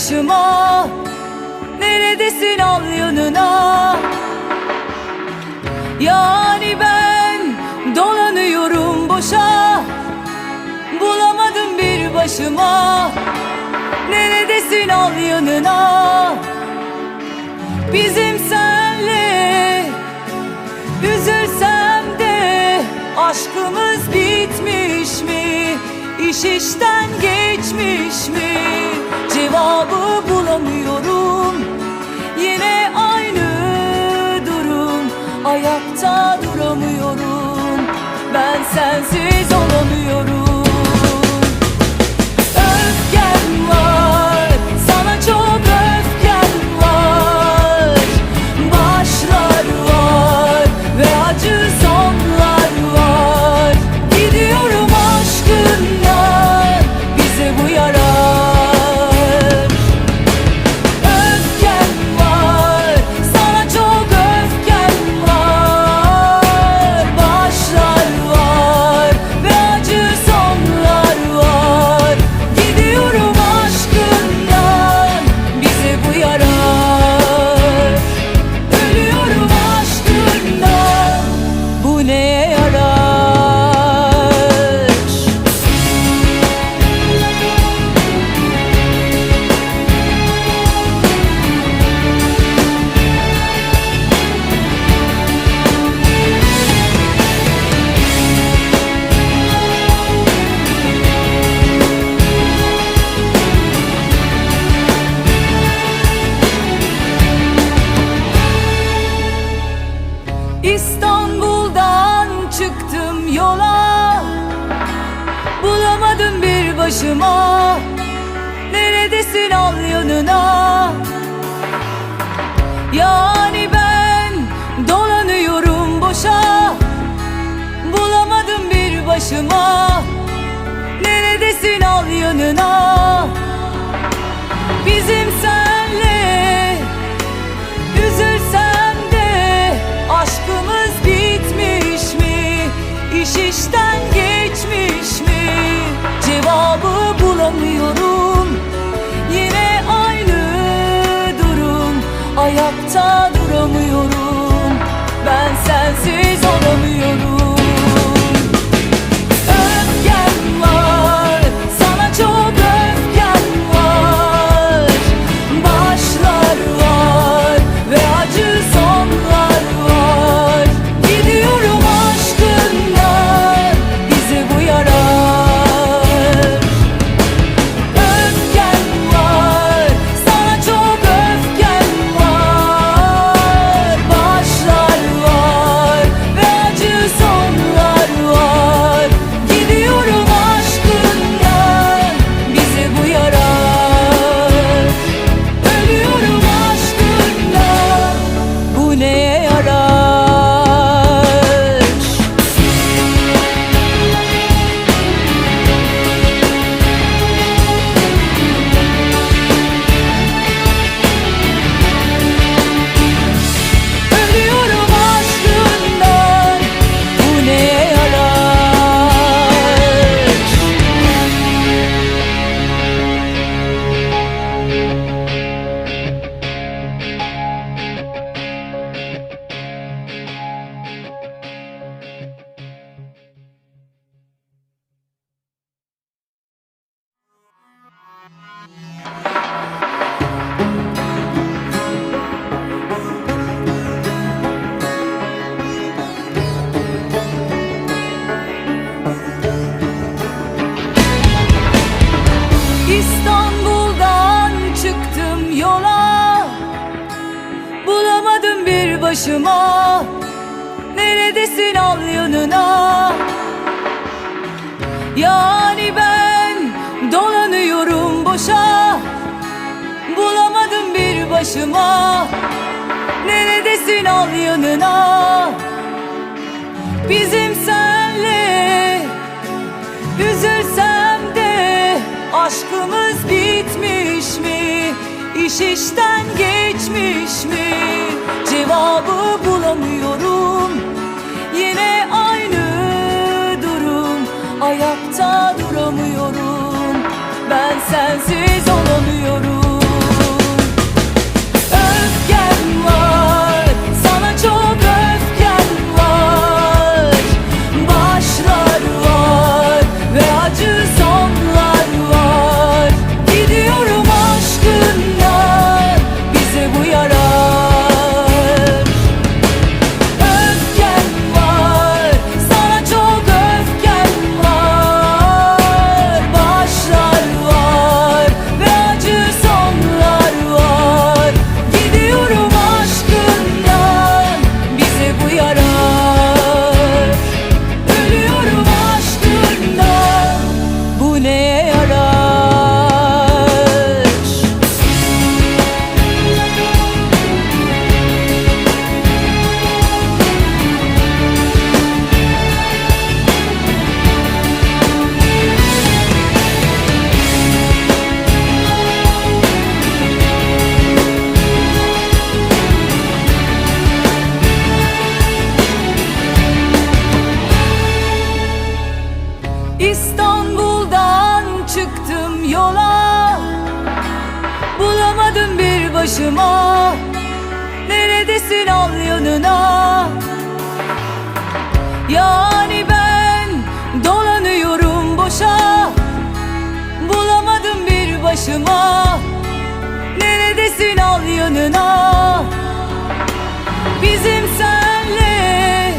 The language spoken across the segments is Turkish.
başıma Neredesin al yanına? Yani ben dolanıyorum boşa. Bulamadım bir başıma. Neredesin al yanına? Bizim senle Üzülsem de aşkımız bitmiş mi? İş işten geçmiş mi? Cevabı bulamıyorum. Yine aynı durum Ayakta duramıyorum. Ben sensiz olamıyorum Neredesin al yanına. Yani ben dolanıyorum boşa. Bulamadım bir başıma. Neredesin al yanına sensiz başıma. Neredesin al yanına? Yani ben dolanıyorum boşa. Bulamadım bir başıma. Neredesin al yanına? Bizim senle Üzülsem de aşkımız bitmiş mi? İş işten geçmiş mi? Ben sensiz olamıyorum başıma. Neredesin al yanına? Bizim senle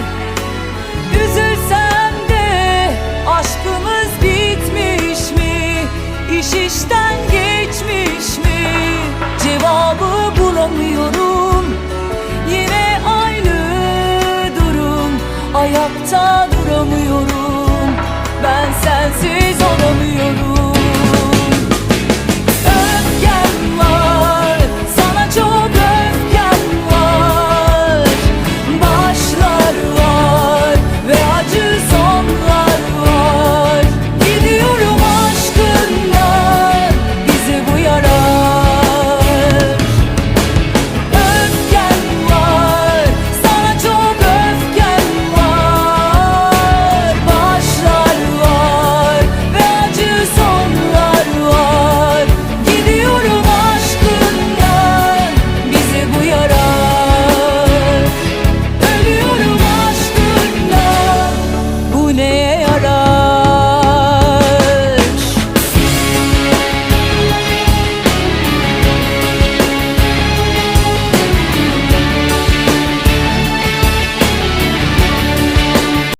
Üzülsem de Aşkımız bitmiş mi? İş işten geçmiş mi? Cevabı bulamıyorum. Yine aynı durum. Ayakta duramıyorum. Ben sensiz olamıyorum